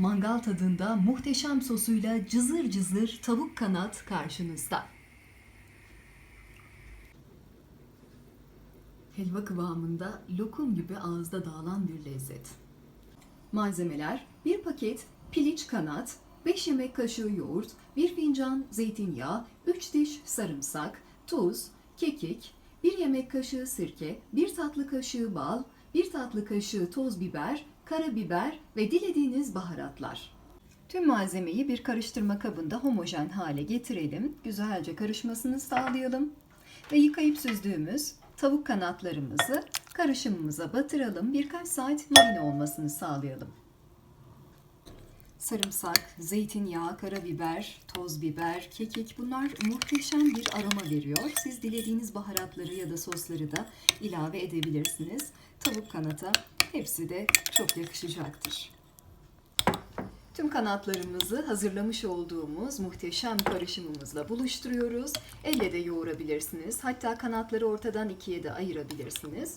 mangal tadında muhteşem sosuyla cızır cızır tavuk kanat karşınızda. Helva kıvamında lokum gibi ağızda dağılan bir lezzet. Malzemeler 1 paket piliç kanat, 5 yemek kaşığı yoğurt, 1 fincan zeytinyağı, 3 diş sarımsak, tuz, kekik, 1 yemek kaşığı sirke, 1 tatlı kaşığı bal, 1 tatlı kaşığı toz biber, karabiber ve dilediğiniz baharatlar. Tüm malzemeyi bir karıştırma kabında homojen hale getirelim. Güzelce karışmasını sağlayalım. Ve yıkayıp süzdüğümüz tavuk kanatlarımızı karışımımıza batıralım. Birkaç saat marine olmasını sağlayalım. Sarımsak, zeytinyağı, karabiber, toz biber, kekik bunlar muhteşem bir aroma veriyor. Siz dilediğiniz baharatları ya da sosları da ilave edebilirsiniz. Tavuk kanata hepsi de çok yakışacaktır. Tüm kanatlarımızı hazırlamış olduğumuz muhteşem karışımımızla buluşturuyoruz. Elle de yoğurabilirsiniz. Hatta kanatları ortadan ikiye de ayırabilirsiniz.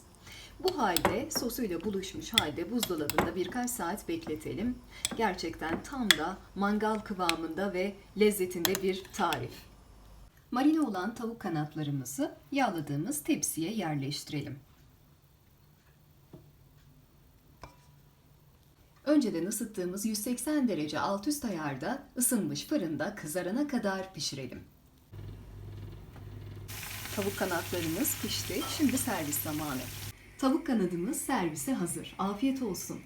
Bu halde sosuyla buluşmuş halde buzdolabında birkaç saat bekletelim. Gerçekten tam da mangal kıvamında ve lezzetinde bir tarif. Marine olan tavuk kanatlarımızı yağladığımız tepsiye yerleştirelim. Önceden ısıttığımız 180 derece alt üst ayarda ısınmış fırında kızarana kadar pişirelim. Tavuk kanatlarımız pişti. Şimdi servis zamanı. Tavuk kanadımız servise hazır. Afiyet olsun.